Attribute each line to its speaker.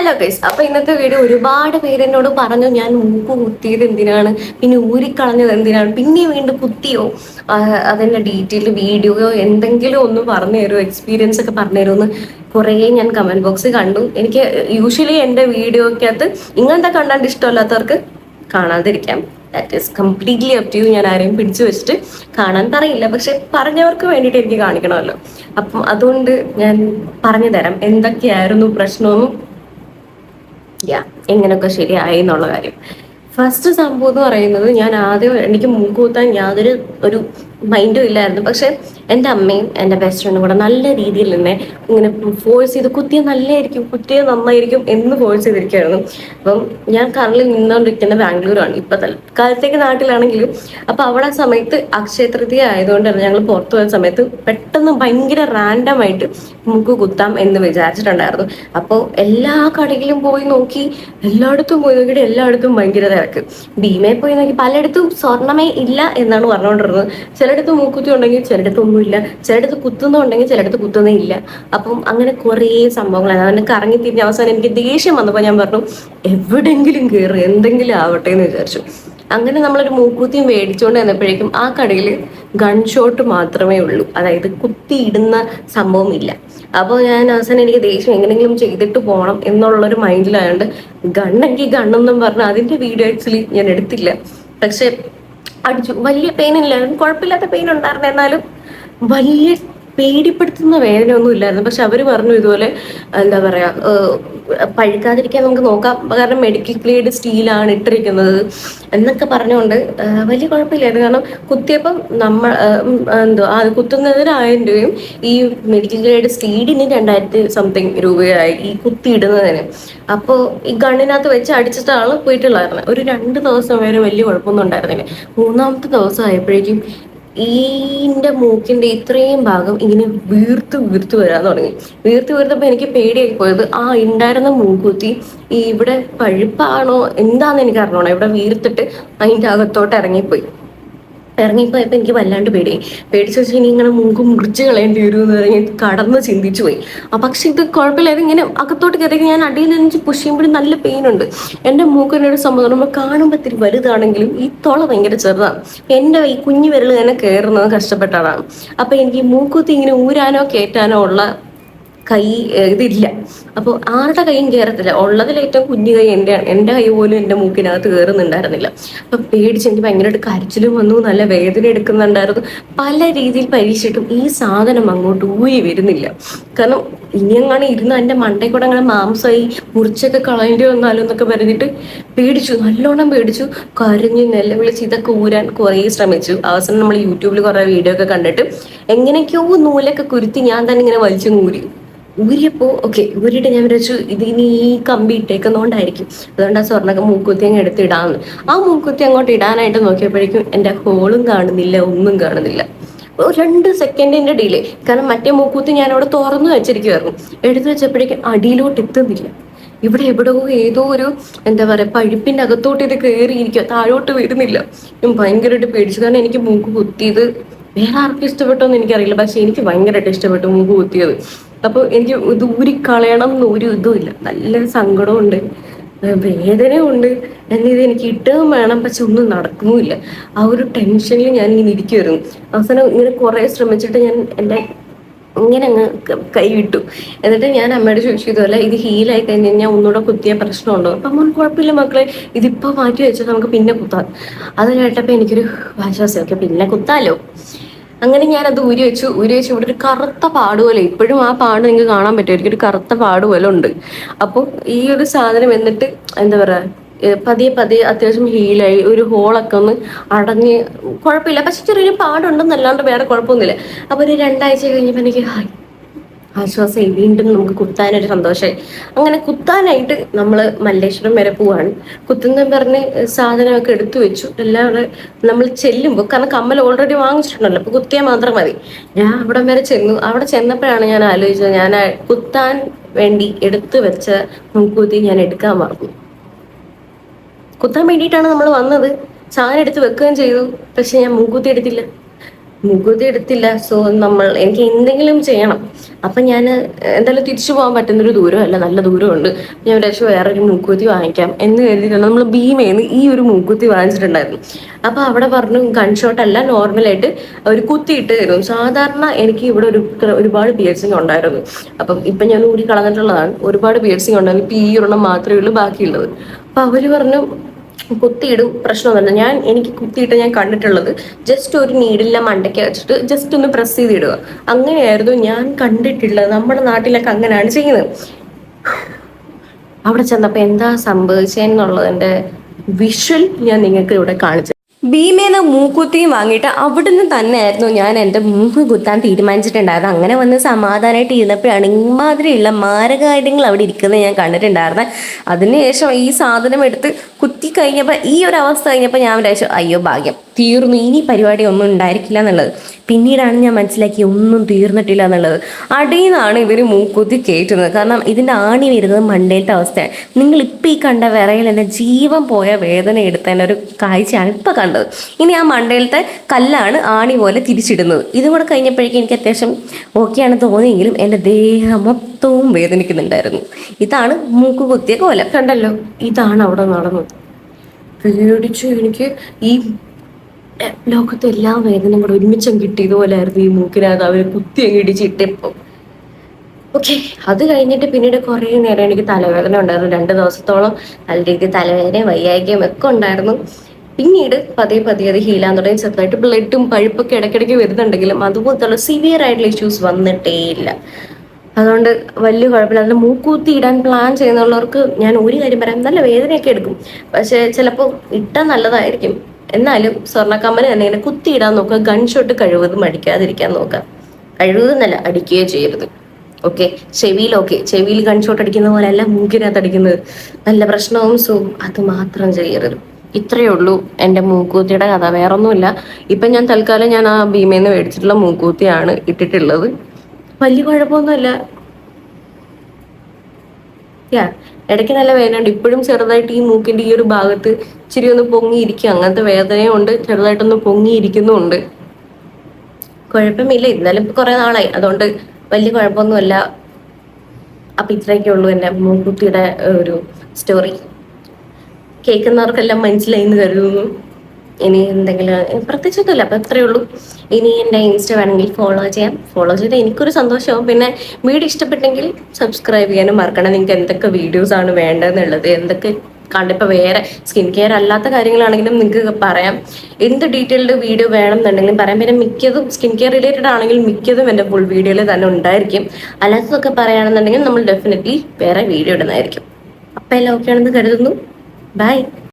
Speaker 1: Hello guys അപ്പൊ ഇന്നത്തെ video ഒരുപാട് പേര് എന്നോട് പറഞ്ഞു ഞാൻ മൂക്ക് കുത്തിയത് എന്തിനാണ്? പിന്നെ ഊരിക്കളഞ്ഞത് എന്തിനാണ്? പിന്നെ വീണ്ടും കുത്തിയോ? അതിന്റെ ഡീറ്റെയിൽ വീഡിയോയോ എന്തെങ്കിലും ഒന്ന് പറഞ്ഞു തരുമോ? എക്സ്പീരിയൻസ് ഒക്കെ പറഞ്ഞു എന്ന് കുറേ ഞാൻ കമന്റ് ബോക്സ് കണ്ടു. എനിക്ക് യൂഷ്വലി എന്റെ വീഡിയോക്കകത്ത് ഇങ്ങനത്തെ കണ്ടാണ്ട് ഇഷ്ടമല്ലാത്തവർക്ക് കാണാതിരിക്കാം. That is completely up to you ഞാൻ ആരെയും പിടിച്ചു വെച്ചിട്ട് കാണാൻ പറയില്ല. പക്ഷെ പറഞ്ഞവർക്ക് വേണ്ടിയിട്ട് എനിക്ക് കാണിക്കണമല്ലോ. അപ്പം അതുകൊണ്ട് ഞാൻ പറഞ്ഞു തരാം. എന്തൊക്കെയായിരുന്നു പ്രശ്നമെന്നും യാ എങ്ങനെയൊക്കെ ശരിയായി എന്നുള്ള കാര്യം. ഫസ്റ്റ് സംഭവം എന്ന് പറയുന്നത് ഞാൻ ആദ്യം എനിക്ക് മുൻകൂത്താൻ യാതൊരു ഒരു മൈൻഡും ഇല്ലായിരുന്നു. പക്ഷെ എന്റെ അമ്മയും എന്റെ ബെസ്റ്റ് ഫ്രണ്ടും കൂടെ നല്ല രീതിയിൽ തന്നെ ഇങ്ങനെ ഫോഴ്സ് ചെയ്ത് കുത്തിയ നല്ലതായിരിക്കും കുത്തിയ നന്നായിരിക്കും എന്ന് ഫോഴ്സ് ചെയ്തിരിക്കുകയായിരുന്നു അപ്പം ഞാൻ കറണ്ടിൽ നിന്നുകൊണ്ടിരിക്കുന്ന ബാംഗ്ലൂരാണ്. ഇപ്പം തൽക്കാലത്തേക്ക് നാട്ടിലാണെങ്കിലും അപ്പം അവിടെ സമയത്ത് അക്ഷയ തൃതീയ ആയതുകൊണ്ടാണ് ഞങ്ങൾ പുറത്തു പോയ സമയത്ത് പെട്ടെന്ന് ഭയങ്കര റാൻഡമായിട്ട് ആയിട്ട് മൂക്ക് കുത്താം എന്ന് വിചാരിച്ചിട്ടുണ്ടായിരുന്നു. അപ്പോൾ എല്ലാ കടയിലും പോയി നോക്കി എല്ലായിടത്തും പോയി നോക്കിയിട്ട് എല്ലായിടത്തും ഭയങ്കര തിരക്ക്. ഭീമയിൽ പോയി നോക്കി പലയിടത്തും സ്വർണമേ ഇല്ല എന്നാണ് പറഞ്ഞുകൊണ്ടിരുന്നത്. ചിലയിടത്ത് മൂക്കുത്തി ഉണ്ടെങ്കിൽ ചിലയിടത്ത് ഒന്നുമില്ല ചിലയിടത്ത് കുത്തുന്നുണ്ടെങ്കിൽ ചിലയിടത്ത് കുത്തുന്നേ ഇല്ല. അപ്പം അങ്ങനെ കുറേ സംഭവങ്ങളാണ് അവനെ കറങ്ങി തിരിഞ്ഞ് അവസാനം എനിക്ക് ദേഷ്യം വന്നപ്പോൾ ഞാൻ പറഞ്ഞു എവിടെങ്കിലും കയറി എന്തെങ്കിലും ആവട്ടെ എന്ന് വിചാരിച്ചു. അങ്ങനെ നമ്മളൊരു മൂക്കുത്തി മേടിച്ചുകൊണ്ട് വന്നപ്പോഴേക്കും ആ കടയിൽ ഗൺ ഷോട്ട് മാത്രമേ ഉള്ളൂ. അതായത് കുത്തിയിടുന്ന സംഭവം ഇല്ല. അപ്പോൾ ഞാൻ അവസാനം എനിക്ക് ദേഷ്യം എങ്ങനെയെങ്കിലും ചെയ്തിട്ട് പോകണം എന്നുള്ളൊരു മൈൻഡിലായതുകൊണ്ട് ഗണ്ണെങ്കിൽ ഗണ്ണെന്നും പറഞ്ഞ് അതിന്റെ വീഡിയോ ആക്ച്വലി ഞാൻ എടുത്തില്ല. പക്ഷെ അടിച്ചു. വലിയ പെയിൻ ഇല്ലായിരുന്നു. കുഴപ്പമില്ലാത്ത പെയിൻ ഉണ്ടായിരുന്നു. എന്നാലും വലിയ പേടിപ്പെടുത്തുന്ന വേദനയൊന്നും ഇല്ലായിരുന്നു. പക്ഷെ അവർ പറഞ്ഞു ഇതുപോലെ എന്താ പറയാ പഴുക്കാതിരിക്കാൻ നമുക്ക് നോക്കാം. കാരണം മെഡിക്കൽ ഗ്രേഡ് സ്റ്റീലാണ് ഇട്ടിരിക്കുന്നത്. എന്നൊക്കെ പറഞ്ഞുകൊണ്ട് വലിയ കുഴപ്പമില്ലായിരുന്നു. കാരണം കുത്തിയപ്പം നമ്മൾ എന്തോ ആ കുത്തുന്നതിന് രൂപയും ഈ മെഡിക്കൽ ഗ്രേഡ് സ്റ്റീലിന് രണ്ടായിരത്തി സംതിങ് രൂപയായി ഈ കുത്തിയിടുന്നതിന്. അപ്പോൾ ഈ ഗണ്ണിനകത്ത് വെച്ച് അടിച്ചിട്ട് ആൾ പോയിട്ടുള്ളായിരുന്നു. ഒരു രണ്ട് ദിവസം വരെ വലിയ കുഴപ്പമൊന്നും ഉണ്ടായിരുന്നില്ല. മൂന്നാമത്തെ ദിവസം ആയപ്പോഴേക്കും ഈന്റെ മൂക്കിന്റെ ഇത്രയും ഭാഗം ഇങ്ങനെ വീർത്ത് വീർത്ത് വരാൻ തുടങ്ങി. വീർത്ത് വീർത്തപ്പോ എനിക്ക് പേടിയായി പോയത്. ആ ഉണ്ടായിരുന്ന മൂക്കുത്തി ഇവിടെ പഴുപ്പാണോ? എന്താന്ന് എനിക്ക് അറിഞ്ഞോണം ഇവിടെ വീർത്തിട്ട് അതിന്റെ അകത്തോട്ട് ഇറങ്ങിപ്പോയി. ഇറങ്ങിപ്പോയപ്പോൾ എനിക്ക് വല്ലാണ്ട് പേടി. പേടിച്ച് വെച്ചാൽ ഇനി ഇങ്ങനെ മുങ്കും മുറിച്ച് കളയേണ്ടി വരും എന്ന് പറഞ്ഞ് കടന്ന് ചിന്തിച്ചു പോയി. ആ പക്ഷെ ഇത് കുഴപ്പമില്ല. ഇങ്ങനെ അകത്തോട്ട് കയറി ഞാൻ അടിയിൽ നിന്ന് പുഷ് ചെയ്യുമ്പോഴും നല്ല പെയിൻ ഉണ്ട്. എന്റെ മൂക്കിനൊരു സംഭവം നമ്മൾ കാണുമ്പോൾ ഇത്തിരി വലുതാണെങ്കിലും ഈ തൊള ഭയങ്കര ചെറുതാണ് എന്റെ ഈ കുഞ്ഞു വിരൽ തന്നെ കയറുന്നത് കഷ്ടപ്പെട്ടതാണ് അപ്പൊ എനിക്ക് മൂക്കുത്തി ഇങ്ങനെ ഊരാനോ കയറ്റാനോ ഉള്ള കൈ ഇതില്ല. അപ്പോൾ ആരുടെ കൈയും കയറത്തില്ല ഉള്ളതിൽ ഏറ്റവും കുഞ്ഞു കൈ എന്റെ എന്റെ കൈ പോലും എന്റെ മൂക്കിനകത്ത് കയറുന്നുണ്ടായിരുന്നില്ല അപ്പൊ പേടിച്ച് എനിക്ക് ഭയങ്കരമായിട്ട് കരച്ചിലും വന്നു നല്ല വേദന എടുക്കുന്നുണ്ടായിരുന്നു. പല രീതിയിൽ പരീക്ഷിച്ചിട്ടും ഈ സാധനം അങ്ങോട്ട് ഊരി വരുന്നില്ല. കാരണം ഇനി അങ്ങനെ ഇരുന്ന് എന്റെ മണ്ടയിൽ അങ്ങനെ മാംസമായി മുറിച്ചൊക്കെ കളയേണ്ടി വന്നാലോ എന്നൊക്കെ പറഞ്ഞിട്ട് പേടിച്ചു. നല്ലോണം പേടിച്ചു. കരഞ്ഞ് നിലവിളിച്ച് ഇതൊക്കെ ഊരാൻ കുറേ ശ്രമിച്ചു. അവസാനം നമ്മൾ യൂട്യൂബിൽ കുറേ വീഡിയോ ഒക്കെ കണ്ടിട്ട് എങ്ങനെയൊക്കെയോ നൂലൊക്കെ കുരുത്തി ഞാൻ തന്നെ ഇങ്ങനെ വലിച്ചു ഊരി. ഊരിയപ്പോ ഓക്കെ ഊരിയിട്ട് ഞാൻ വിചാരിച്ചു ഇത് ഇനി ഈ കമ്പി ഇട്ടേക്കുന്നോണ്ടായിരിക്കും. അതുകൊണ്ട് ആ സ്വർണ മൂക്കുത്തി അങ്ങ് എടുത്ത് ഇടാന്ന് ആ മൂക്കുത്തി അങ്ങോട്ട് ഇടാനായിട്ട് നോക്കിയപ്പോഴേക്കും എന്റെ ഹോളും കാണുന്നില്ല ഒന്നും കാണുന്നില്ല. രണ്ട് സെക്കൻഡിന്റെ ഡിലേ. കാരണം മറ്റേ മൂക്കുത്തി ഞാൻ അവിടെ തുറന്നു വെച്ചിരിക്കുമായിരുന്നു എടുത്തു വെച്ചപ്പോഴേക്കും അടിയിലോട്ട് എത്തുന്നില്ല. ഇവിടെ എവിടെയോ ഏതോ ഒരു എന്താ പറയാ പഴുപ്പിന്റെ അകത്തോട്ട് ഇത് കയറിയിരിക്കുക താഴോട്ട് വരുന്നില്ല. ഞാൻ ഭയങ്കരമായിട്ട് പേടിച്ചു. കാരണം എനിക്ക് മൂക്ക് കുത്തിയത് വേറെ ആർക്കും ഇഷ്ടപ്പെട്ടോ എന്ന് എനിക്കറിയില്ല. പക്ഷെ എനിക്ക് ഭയങ്കരമായിട്ട് ഇഷ്ടപ്പെട്ടു മൂക്ക് കുത്തിയത്. അപ്പോൾ എനിക്ക് ഇത് ഊരിക്കളയണം എന്ന് ഒരു ഇതും ഇതുമില്ല നല്ല സങ്കടമുണ്ട് വേദനയുണ്ട് എന്നിത് എനിക്ക് ഇട്ടുകയും വേണം പക്ഷെ ഒന്നും നടക്കുന്നുമില്ല. ആ ഒരു ടെൻഷനിൽ ഞാൻ ഇങ്ങനെ ഇരിക്കുമായിരുന്നു അവസാനം ഇങ്ങനെ കുറേ ശ്രമിച്ചിട്ട് ഞാൻ എന്റെ ഇങ്ങനെ അങ്ങ് കൈവിട്ടു. എന്നിട്ട് ഞാൻ അമ്മയോട് ചോദിച്ചു ഇതുപോലെ ഇത് ഹീലായി കഴിഞ്ഞ് കഴിഞ്ഞാൽ ഒന്നുകൂടെ കുത്തിയ പ്രശ്നമുണ്ടോ? അപ്പം അമ്മ കുഴപ്പമില്ല മക്കളെ. ഇതിപ്പോ മാറ്റി വെച്ചാൽ നമുക്ക് പിന്നെ കുത്താം. അത് കേട്ടപ്പോൾ എനിക്കൊരു ആശ്വാസം ഒക്കെ പിന്നെ കുത്താലോ? അങ്ങനെ ഞാൻ അത് ഊരി വെച്ചു. ഊരി വെച്ചു ഇവിടെ ഒരു കറുത്ത പാട് പോലെ ഇപ്പോഴും ആ പാട് നിങ്ങൾക്ക് കാണാൻ പറ്റുമായിരിക്കും ഒരു കറുത്ത പാട് പോലെ ഉണ്ട്. അപ്പോൾ ഈ ഒരു സാധനം എന്നിട്ട് എന്താ പറയാ ഏഹ് പതിയെ പതിയെ അത്യാവശ്യം ഹീലായി. ഒരു ഹോളൊക്കെ ഒന്ന് അടഞ്ഞ് കുഴപ്പമില്ല. പക്ഷെ ചെറിയൊരു പാടുണ്ടെന്നല്ലാണ്ട് വേറെ കുഴപ്പമൊന്നുമില്ല. അപ്പൊ ഒരു രണ്ടാഴ്ച കഴിഞ്ഞപ്പോൾ എനിക്ക് ഹായ് ആശ്വാസമായി വീണ്ടും നമുക്ക് കുത്താനൊരു സന്തോഷമായി. അങ്ങനെ കുത്താനായിട്ട് നമ്മൾ മല്ലേശ്വരം വരെ പോവാണ്. കുത്തുന്ന പറഞ്ഞ് സാധനമൊക്കെ എടുത്തു വെച്ചു. എല്ലാം നമ്മൾ ചെല്ലുമ്പോൾ കാരണം കമ്മൽ ഓൾറെഡി വാങ്ങിച്ചിട്ടുണ്ടല്ലോ അപ്പൊ കുത്തിയാൽ മാത്രം മതി. ഞാൻ അവിടം വരെ ചെന്നു. അവിടെ ചെന്നപ്പോഴാണ് ഞാൻ ആലോചിച്ചത് ഞാൻ കുത്താൻ വേണ്ടി എടുത്തു വെച്ച മുൻകൂത്തി ഞാൻ എടുക്കാൻ മറന്നു. കുത്താൻ വേണ്ടിയിട്ടാണ് നമ്മൾ വന്നത്. സാധനം എടുത്ത് വെക്കുകയും ചെയ്തു പക്ഷെ ഞാൻ മുൻകൂത്തി എടുത്തില്ല. മുകുതി എടുത്തില്ല സോ നമ്മൾ എനിക്ക് എന്തെങ്കിലും ചെയ്യണം. അപ്പൊ ഞാൻ എന്തായാലും തിരിച്ചു പോകാൻ പറ്റുന്നൊരു ദൂരമല്ല നല്ല ദൂരമുണ്ട്. ഞാൻ വിചാരിച്ചു വേറൊരു മൂക്കുത്തി വാങ്ങിക്കാം എന്ന് കരുതിയിട്ടാണ് നമ്മൾ ഭീമേന്ന് ഈ ഒരു മൂക്കുത്തി വാങ്ങിച്ചിട്ടുണ്ടായിരുന്നു. അപ്പൊ അവിടെ പറഞ്ഞു ഗൺഷോട്ട് അല്ല നോർമലായിട്ട് ഒരു കുത്തിയിട്ട് തരും സാധാരണ എനിക്ക് ഇവിടെ ഒരു ഒരുപാട് പിയേഴ്സിങ് ഉണ്ടായിരുന്നു. അപ്പം ഇപ്പൊ ഞാൻ ഊരി കളഞ്ഞിട്ടുള്ളതാണ്. ഒരുപാട് പിയേഴ്സിങ് ഉണ്ടായിരുന്നു. ഇപ്പം ഈ ഒരെണ്ണം മാത്രമേ ഉള്ളൂ ബാക്കിയുള്ളത്. അപ്പൊ അവർ പറഞ്ഞു കുത്തിയിടും തന്നെ ഞാൻ എനിക്ക് കുത്തിയിട്ട് ഞാൻ കണ്ടിട്ടുള്ളത് ജസ്റ്റ് ഒരു നീഡിലെ മണ്ടയ്ക്ക് വെച്ചിട്ട് ജസ്റ്റ് ഒന്ന് പ്രസ് ചെയ്തിടുക. അങ്ങനെയായിരുന്നു ഞാൻ കണ്ടിട്ടുള്ളത്. നമ്മുടെ നാട്ടിലൊക്കെ അങ്ങനെയാണ് ചെയ്യുന്നത്. അവിടെ ചെന്നപ്പോൾ എന്താ സംഭവിച്ചെന്നുള്ളതിന്റെ വിഷ്വൽ ഞാൻ നിങ്ങൾക്ക് ഇവിടെ കാണിച്ചു ഭീമേന്ന് മൂക്കുത്തിയും വാങ്ങിയിട്ട് അവിടുന്ന് തന്നെയായിരുന്നു ഞാൻ എന്റെ മൂക്ക് കുത്താൻ തീരുമാനിച്ചിട്ടുണ്ടായിരുന്നത്. അങ്ങനെ വന്ന് സമാധാനമായിട്ട് ഇരുന്നപ്പോഴാണ് ഇമാതിരിയുള്ള മാരകാര്യങ്ങൾ അവിടെ ഇരിക്കുന്നത് ഞാൻ കണ്ടിട്ടുണ്ടായിരുന്നത്. അതിനുശേഷം ഈ സാധനം എടുത്ത് കുത്തി കഴിഞ്ഞപ്പോൾ ഈ ഒരു അവസ്ഥ കഴിഞ്ഞപ്പോൾ ഞാൻ വിചാരിച്ചു അയ്യോ ഭാഗ്യം. തീർന്നു. ഇനി പരിപാടി ഒന്നും ഉണ്ടായിരിക്കില്ല എന്നുള്ളത്. പിന്നീടാണ് ഞാൻ മനസ്സിലാക്കി ഒന്നും തീർന്നിട്ടില്ല എന്നുള്ളത്. അടിയിൽ നിന്നാണ് ഇവർ മൂക്കുത്തി കയറ്റുന്നത്. കാരണം ഇതിന്റെ ആണി വരുന്നത് മണ്ടേന്റെ അവസ്ഥയാണ്. നിങ്ങൾ ഇപ്പം ഈ കണ്ട വിറയിൽ തന്നെ ജീവൻ പോയ വേദന എടുത്തതിന്റെ ഒരു കാഴ്ചയാണ് ഇപ്പം കണ്ടത്. ഇനി ആ മണ്ടയിലത്തെ കല്ലാണ് ആണി പോലെ തിരിച്ചിടുന്നത്. ഇതും കൂടെ കഴിഞ്ഞപ്പോഴേക്കും എനിക്ക് അത്യാവശ്യം ഓക്കെയാണ് തോന്നിയെങ്കിലും എന്റെ ദേഹം മൊത്തവും വേദനിക്കുന്നുണ്ടായിരുന്നു. ഇതാണ് മൂക്ക് കുത്തിയ കോലം. കണ്ടല്ലോ. ഇതാണ് അവിടെ നടന്നത്. പേടിച്ചു എനിക്ക് ഈ ലോകത്തെ എല്ലാ വേദനയും കൂടെ ഒരുമിച്ചും കിട്ടിയതുപോലായിരുന്നു ഈ മൂക്കിനകത്ത്. അവർ കുത്തി അങ്ങ് ഇടിച്ചിട്ടപ്പോൾ ഓക്കെ അത് കഴിഞ്ഞിട്ട് പിന്നീട് കുറേ നേരം എനിക്ക് തലവേദന ഉണ്ടായിരുന്നു. രണ്ട് ദിവസത്തോളം നല്ല രീതിയിൽ തലവേദനയും വയ്യായ്ക്കയും ഒക്കെ ഉണ്ടായിരുന്നു. പിന്നീട് പതിയെ പതിയെ അത് ഹീലാൻ തുടങ്ങി. ചെറുതായിട്ട് ബ്ലഡും പഴുപ്പൊക്കെ ഇടയ്ക്കിടയ്ക്ക് വരുന്നുണ്ടെങ്കിലും അതുപോലത്തുള്ള സിവിയർ ആയിട്ടുള്ള ഇഷ്യൂസ് വന്നിട്ടേ ഇല്ല. അതുകൊണ്ട് വലിയ കുഴപ്പമില്ല. അതിൽ മൂക്കൂത്തി ഇടാൻ പ്ലാൻ ചെയ്യുന്നുള്ളവർക്ക് ഞാൻ ഒരു കാര്യം പറയാം. നല്ല വേദനയൊക്കെ എടുക്കും. പക്ഷെ ചിലപ്പോൾ ഇട്ടാൽ നല്ലതായിരിക്കും. എന്നാലും സ്വർണക്കമ്മന് തന്നെ ഇങ്ങനെ കുത്തിയിടാൻ നോക്കുക ഗൺ ഷോട്ട് കഴിവതും അടിക്കാതിരിക്കാൻ നോക്കുക. കഴിവതെന്നല്ല അടിക്കുകയോ ചെയ്യരുത്. ഓക്കെ ചെവിയിൽ ഓക്കെ ചെവിയിൽ ഗൺ ഷോട്ട് അടിക്കുന്ന പോലെ അല്ല മൂക്കിനകത്ത് അടിക്കുന്നത്. നല്ല പ്രശ്നവും സുഖവും. അത് മാത്രം ചെയ്യരുത്. ഇത്രയേ ഉള്ളൂ എന്റെ മൂക്കൂത്തിയുടെ കഥ. വേറൊന്നുമില്ല. ഇപ്പം ഞാൻ തൽക്കാലം ഞാൻ ആ ഭീമയിൽ നിന്ന് മേടിച്ചിട്ടുള്ള മൂക്കൂത്തിയാണ് ഇട്ടിട്ടുള്ളത്. വലിയ കുഴപ്പമൊന്നുമില്ല. യാ ഇടയ്ക്ക് നല്ല വേദനയുണ്ട്. ഇപ്പോഴും ചെറുതായിട്ട് ഈ മൂക്കിന്റെ ഈ ഒരു ഭാഗത്ത് ഇച്ചിരി ഒന്ന് പൊങ്ങിയിരിക്കും. അങ്ങനത്തെ വേദനയുണ്ട്. ചെറുതായിട്ടൊന്ന് പൊങ്ങിയിരിക്കുന്നുമുണ്ട് കുഴപ്പമില്ല. ഇന്നലെ കുറെ നാളായി. അതുകൊണ്ട് വലിയ കുഴപ്പമൊന്നുമല്ല. അപ്പൊ ഇത്രയൊക്കെ ഉള്ളൂ എന്റെ മൂക്കുത്തിയുടെ ഒരു സ്റ്റോറി കേൾക്കുന്നവർക്കെല്ലാം മനസ്സിലായി എന്ന് കരുതുന്നു. ഇനി എന്തെങ്കിലും പ്രത്യേകിച്ചൊന്നുമില്ല അപ്പൊ ഇത്രയേ ഉള്ളൂ. ഇനി എന്റെ ഇൻസ്റ്റ വേണമെങ്കിൽ ഫോളോ ചെയ്യാം. ഫോളോ ചെയ്ത് എനിക്കൊരു സന്തോഷമാവും. പിന്നെ വീഡിയോ ഇഷ്ടപ്പെട്ടെങ്കിൽ സബ്സ്ക്രൈബ് ചെയ്യാനും മറക്കണം. നിങ്ങൾക്ക് എന്തൊക്കെ വീഡിയോസ് ആണ് വേണ്ടതെന്നുള്ളത് എന്തൊക്കെ കണ്ടിപ്പോൾ വേറെ സ്കിൻ കെയർ അല്ലാത്ത കാര്യങ്ങളാണെങ്കിലും നിങ്ങൾക്ക് പറയാം. എന്ത് ഡീറ്റെയിൽഡ് വീഡിയോ വേണം എന്നുണ്ടെങ്കിലും പറയാം. പിന്നെ മിക്കതും സ്കിൻ കെയർ റിലേറ്റഡ് ആണെങ്കിലും മിക്കതും എന്റെ ഫുൾ വീഡിയോയിൽ തന്നെ ഉണ്ടായിരിക്കും. അല്ലാത്തതൊക്കെ പറയുകയാണെന്നുണ്ടെങ്കിൽ നമ്മൾ ഡെഫിനറ്റ്ലി വേറെ വീഡിയോ ഇടുന്നതായിരിക്കും. അപ്പം എല്ലാം ഓക്കെ ആണെന്ന് കരുതുന്നു. ബൈ